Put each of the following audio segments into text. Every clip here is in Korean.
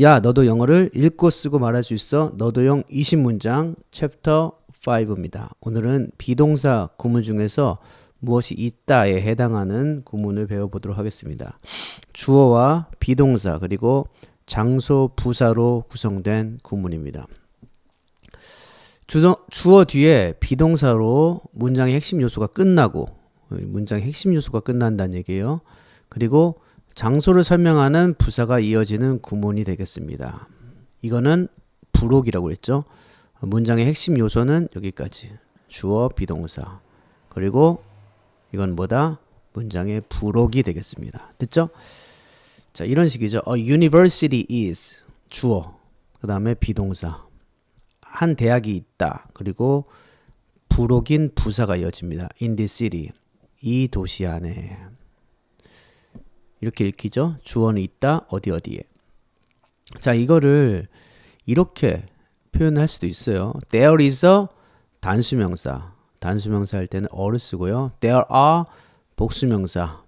야, 너도 영어를 읽고 쓰고 말할 수 있어. 너도 영 20문장 챕터 5입니다. 오늘은 비동사 구문 중에서 무엇이 있다에 해당하는 구문을 배워보도록 하겠습니다. 주어와 비동사 그리고 장소 부사로 구성된 구문입니다. 주어, 주어 뒤에 비동사로 문장의 핵심 요소가 끝나고 문장의 핵심 요소가 끝난다는 얘기예요. 그리고 장소를 설명하는 부사가 이어지는 구문이 되겠습니다. 이거는 부록이라고 했죠. 문장의 핵심 요소는 여기까지. 주어 비동사. 그리고 이건 뭐다? 문장의 부록이 되겠습니다. 됐죠? 자, 이런 식이죠. A university is 주어. 그 다음에 비동사. 한 대학이 있다. 그리고 부록인 부사가 이어집니다. In this city. 이 도시 안에. 이렇게 읽히죠. 주어는 있다. 어디 어디에. 자, 이거를 이렇게 표현할 수도 있어요. There is a 단수명사. 단수명사 할 때는 어를 쓰고요. There are 복수명사.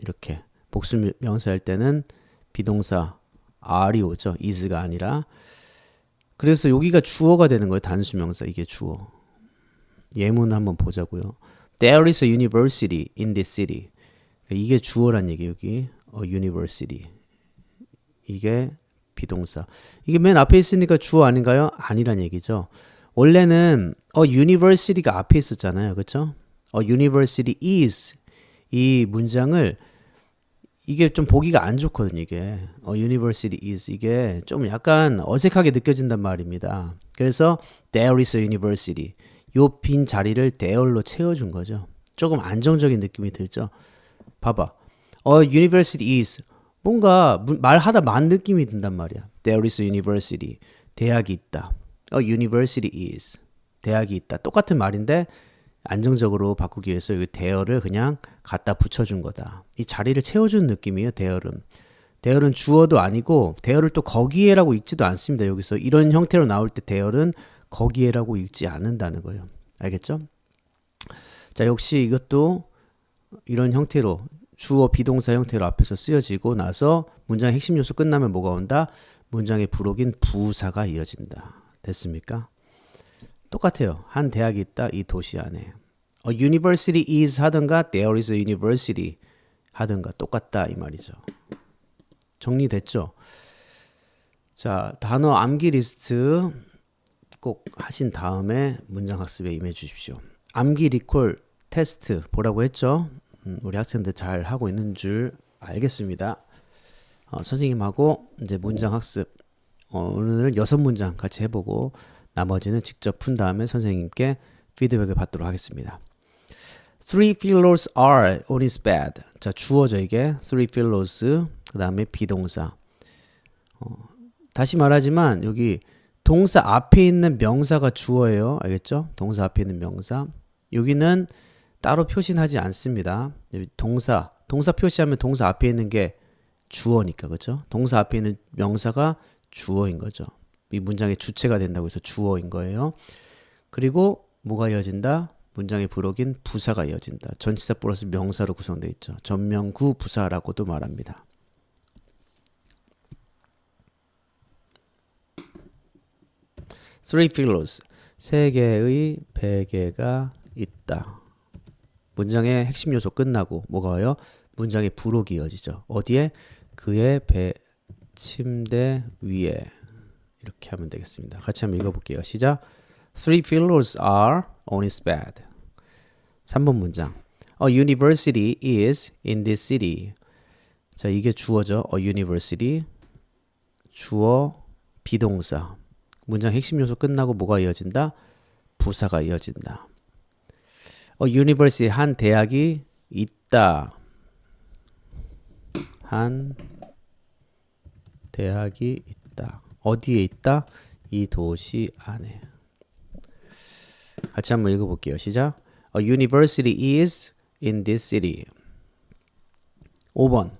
이렇게 복수명사 할 때는 비동사 are이 오죠. is가 아니라. 그래서 여기가 주어가 되는 거예요. 단수명사. 이게 주어. 예문 한번 보자고요. There is a university in this city. 이게 주어란 얘기 여기. a university. 이게 비동사. 이게 맨 앞에 있으니까 주어 아닌가요? 아니란 얘기죠. 원래는 a university가 앞에 있었잖아요. 그렇죠? a university is 이 문장을 이게 좀 보기가 안 좋거든요, 이게. 어, university is. 이게 좀 약간 어색하게 느껴진단 말입니다. 그래서 there is a university. 요 빈 자리를 there로 채워준 거죠. 조금 안정적인 느낌이 들죠. 봐봐. 어, university is. 뭔가 말하다 만 느낌이 든단 말이야. There is a university. 대학이 있다. 어, university is. 대학이 있다. 똑같은 말인데 안정적으로 바꾸기 위해서 이 대어를 그냥 갖다 붙여준 거다. 이 자리를 채워준 느낌이에요, 대어는. 대어는 주어도 아니고 대어를 또 거기에라고 읽지도 않습니다. 여기서 이런 형태로 나올 때 대어는 거기에라고 읽지 않는다는 거예요. 알겠죠? 자, 역시 이것도 이런 형태로 주어 비동사 형태로 앞에서 쓰여지고 나서 문장의 핵심 요소 끝나면 뭐가 온다? 문장의 부록인 부사가 이어진다. 됐습니까? 똑같아요. 한 대학이 있다 이 도시 안에. A university is 하든가 there is a university 하든가 똑같다 이 말이죠. 정리됐죠? 자, 단어 암기 리스트 꼭 하신 다음에 문장 학습에 임해 주십시오. 암기 리콜 테스트 보라고 했죠? 음, 우리 학생들 잘 하고 있는 줄 알겠습니다. 어, 선생님하고 이제 문장 학습 어, 오늘 여섯 문장 같이 해보고 나머지는 직접 푼 다음에 선생님께 피드백을 받도록 하겠습니다. Three fellows are on his bed. 자 주어져 이게 three fellows 그 다음에 비동사. 어, 다시 말하지만 여기 동사 앞에 있는 명사가 주어예요. 알겠죠? 동사 앞에 있는 명사. 여기는 따로 표시하지 않습니다. 동사, 동사 표시하면 동사 앞에 있는 게 주어니까 그렇죠? 동사 앞에 있는 명사가 주어인 거죠. 이 문장의 주체가 된다고 해서 주어인 거예요. 그리고 뭐가 이어진다? 문장의 부록인 부사가 이어진다. 전치사 플러스 명사로 구성되어 있죠. 전명구 부사라고도 말합니다. Three pillows. 세 개의 베개가 있다. 문장의 핵심 요소 끝나고 뭐가 와요? 문장의 부록이 이어지죠. 어디에? 그의 배 침대 위에 이렇게 하면 되겠습니다. 같이 한번 읽어볼게요. 시작. Three pillows are on his bed. 3번 문장. A university is in this city. 자, 이게 주어죠. A university. 주어 비동사. 문장 핵심 요소 끝나고 뭐가 이어진다? 부사가 이어진다. University 한 대학이 있다. 한 대학이 있다. 어디에 있다? 이 도시 안에. 같이 한번 읽어볼게요. 시작. A university is in this city. 5번.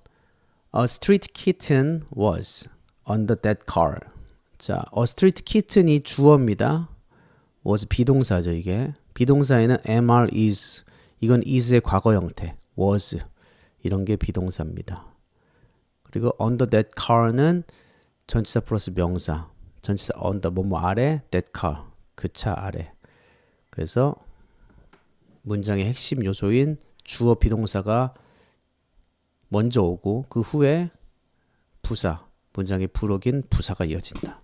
A street kitten was under that car. 자, a street kitten이 주어입니다. was 비동사죠, 이게. 비동사에는 mr is 이건 is의 과거 형태. was 이런 게 비동사입니다. 그리고 under that car는 전치사 플러스 명사. 전치사 the 뭐뭐 아래 that car 그 차 아래. 그래서 문장의 핵심 요소인 주어 비동사가 먼저 오고 그 후에 부사 문장의 부록인 부사가 이어진다.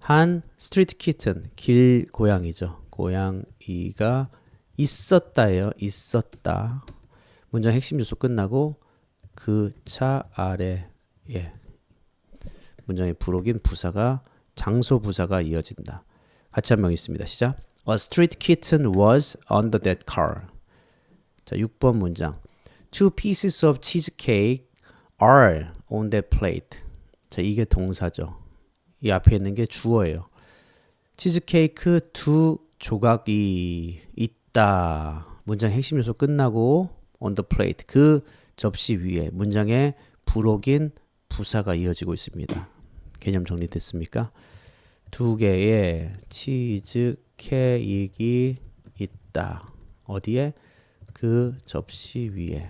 한 스트리트 키튼 길 고양이죠. 고양이가 있었다예요. 있었다. 문장 핵심 요소 끝나고 그 차 아래 예. 문장의 부록인 부사가 장소 부사가 이어진다. 같이 한 명 있습니다. 시작. A street kitten was under that car. 자, 6번 문장. Two pieces of cheesecake are on that plate. 자, 이게 동사죠. 이 앞에 있는 게 주어예요. 치즈케이크 두 조각이 있다. 문장 핵심 요소 끝나고 on the plate 그 접시 위에 문장에 부록인 부사가 이어지고 있습니다. 개념 정리됐습니까? 두 개의 치즈 케이크 있다. 어디에? 그 접시 위에.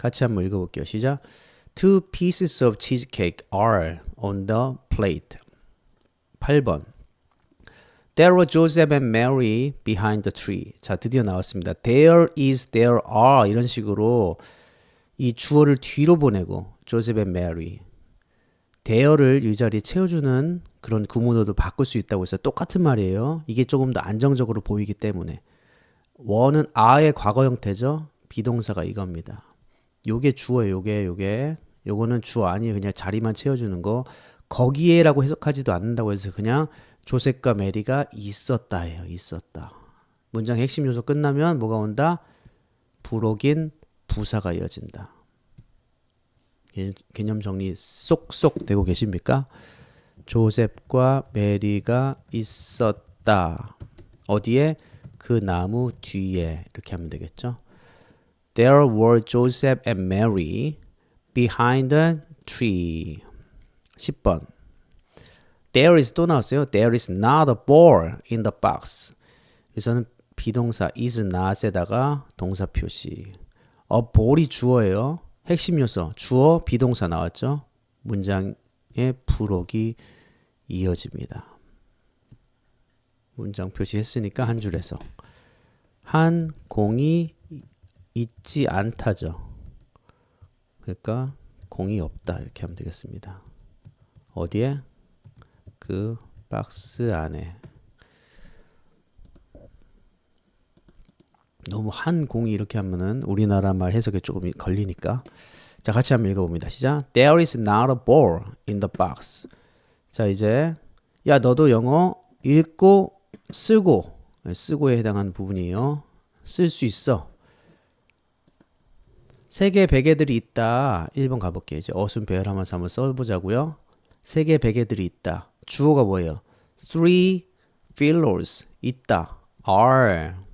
같이 한번 읽어볼게요. 시작. Two pieces of cheesecake are on the plate. 8번. There were Joseph and Mary behind the tree. 자, 드디어 나왔습니다. There is, there are 이런 식으로 이 주어를 뒤로 보내고 Joseph and Mary. 대어를 이 자리에 채워주는 그런 구문으로도 바꿀 수 있다고 해서 똑같은 말이에요. 이게 조금 더 안정적으로 보이기 때문에. 원은 아의 과거 형태죠. 비동사가 이겁니다. 요게 주어예요. 요게 요게. 요거는 주어 아니에요. 그냥 자리만 채워주는 거. 거기에라고 해석하지도 않는다고 해서 그냥 조셉과 메리가 있었다예요. 있었다. 문장 핵심 요소 끝나면 뭐가 온다? 부록인 부사가 이어진다. 개념 정리 쏙쏙 되고 계십니까? 조셉과 메리가 있었다. 어디에? 그 나무 뒤에 이렇게 하면 되겠죠. There were Joseph and Mary behind the tree. 10번. There is 또 나왔어요. There is not a ball in the box. 여기서는 비동사 is not에다가 동사 표시. 어, ball이 주어예요. 핵심 요소 주어 비동사 나왔죠. 문장의 부록이 이어집니다. 문장 표시했으니까 한 줄에서 한 공이 있지 않다죠. 그러니까 공이 없다 이렇게 하면 되겠습니다. 어디에? 그 박스 안에. 너무 한 공이 이렇게 하면은 우리나라 말 해석에 조금 걸리니까. 자 같이 한번 읽어봅니다. 시작. There is not a ball in the box. 자 이제 야 너도 영어 읽고 쓰고 쓰고에 해당하는 부분이에요. 쓸 수 있어. 세개 베개들이 있다. 1번 가볼게요. 이제 어순 배열하면서 한번 써보자고요. 세개 베개들이 있다 주어가 뭐예요 three pillows 있다 are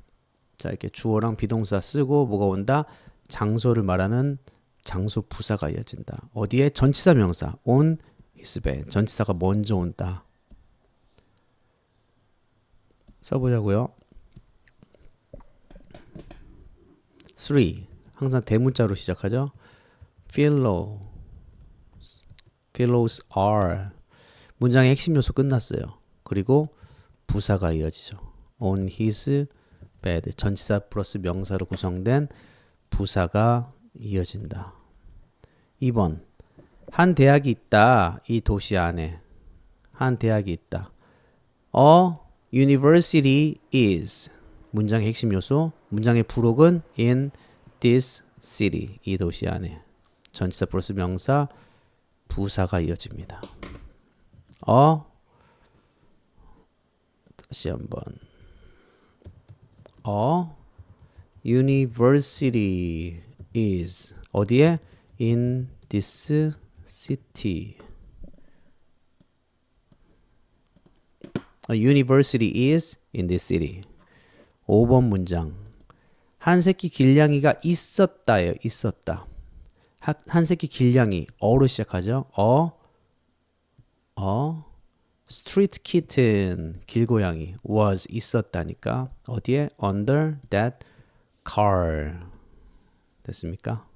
자, 이렇게 주어랑 비동사 쓰고 뭐가 온다? 장소를 말하는 장소 부사가 이어진다. 어디에? 전치사 명사. on his bed. 전치사가 먼저 온다. 써보자고요. 3. 항상 대문자로 시작하죠. pillow. pillows are. 문장의 핵심 요소 끝났어요. 그리고 부사가 이어지죠. on his bed 전치사 플러스 명사로 구성된 부사가 이어진다. 2번 한 대학이 있다. 이 도시 안에 한 대학이 있다. A university is 문장의 핵심 요소 문장의 부록은 in this city 이 도시 안에 전치사 플러스 명사 부사가 이어집니다. 어 다시 한번 a university is 어디에? in this city. A university is in this city. 5번 문장. 한 새끼 길냥이가 있었다예요. 있었다. 한 새끼 길냥이 어로 시작하죠. 어, 어, street kitten 길고양이 was 있었다니까 어디에 under that car 됐습니까?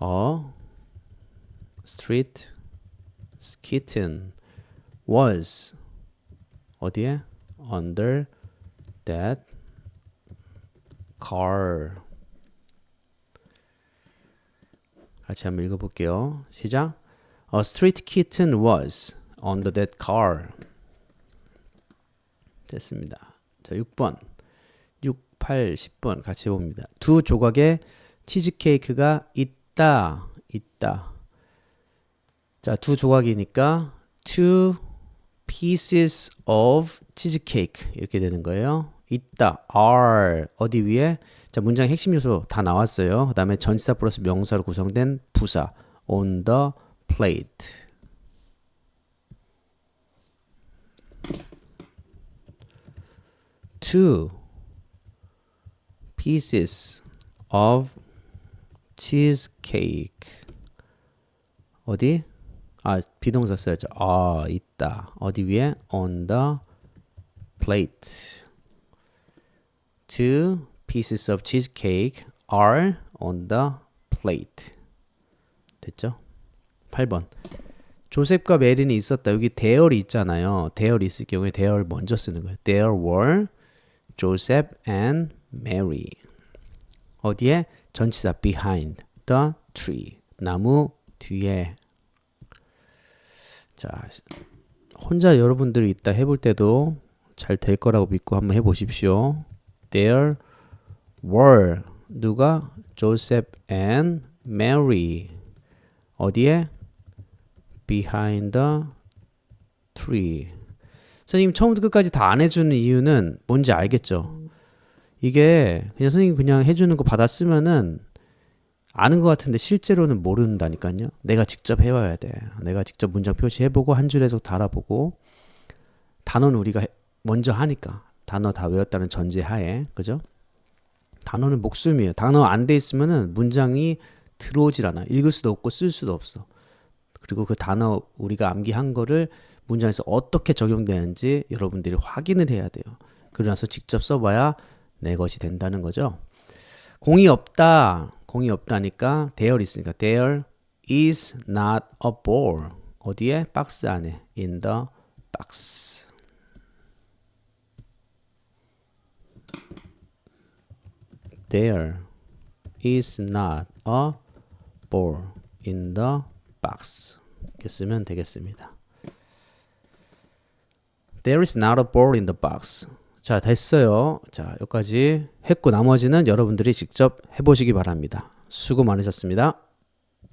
A street kitten was 어디에? Under that car. 같이 한번 읽어볼게요. 시작. A street kitten was under that car. 됐습니다. 자, 6번. 6, 8, 10번 같이 봅니다. 두 조각의 치즈케이크가 있다. 있다. 자, 두 조각이니까 two pieces of cheesecake 이렇게 되는 거예요. 있다. are 어디 위에? 자, 문장 핵심 요소 다 나왔어요. 그다음에 전치사 플러스 명사로 구성된 부사 on the plate. two pieces of cheesecake. 어디? 아, 비동사 써야죠. 아, 있다. 어디 위에? on the plate. Two pieces of cheesecake are on the plate. 됐죠? 8번. 조셉과 메린이 있었다. 여기 대열이 있잖아요. 대열이 있을 경우에 대열 먼저 쓰는 거예요. There were Joseph and Mary. 어디에? 전치사 behind the tree. 나무 뒤에. 자, 혼자 여러분들이 있다 해볼 때도 잘 될 거라고 믿고 한번 해보십시오. There were 누가? Joseph and Mary. 어디에? Behind the tree. 선생님 처음부터 끝까지 다 안 해주는 이유는 뭔지 알겠죠? 이게 그냥 선생님 그냥 해주는 거 받아 쓰면은 아는 것 같은데 실제로는 모른다니까요. 내가 직접 해와야 돼. 내가 직접 문장 표시해보고 한줄 해석 달아보고 단어는 우리가 해- 먼저 하니까 단어 다 외웠다는 전제하에 그죠? 단어는 목숨이에요. 단어 안 돼 있으면은 문장이 들어오질 않아. 읽을 수도 없고 쓸 수도 없어. 그리고 그 단어 우리가 암기한 거를 문장에서 어떻게 적용되는지 여러분들이 확인을 해야 돼요. 그러나서 직접 써봐야 내 것이 된다는 거죠. 공이 없다. 공이 없다니까 there 있으니까 there is not a ball. 어디에? 박스 안에. in the box. There is not a ball in the box. 이렇게 쓰면 되겠습니다. There is not a ball in the box. 자, 됐어요. 자, 여기까지 했고 나머지는 여러분들이 직접 해보시기 바랍니다. 수고 많으셨습니다.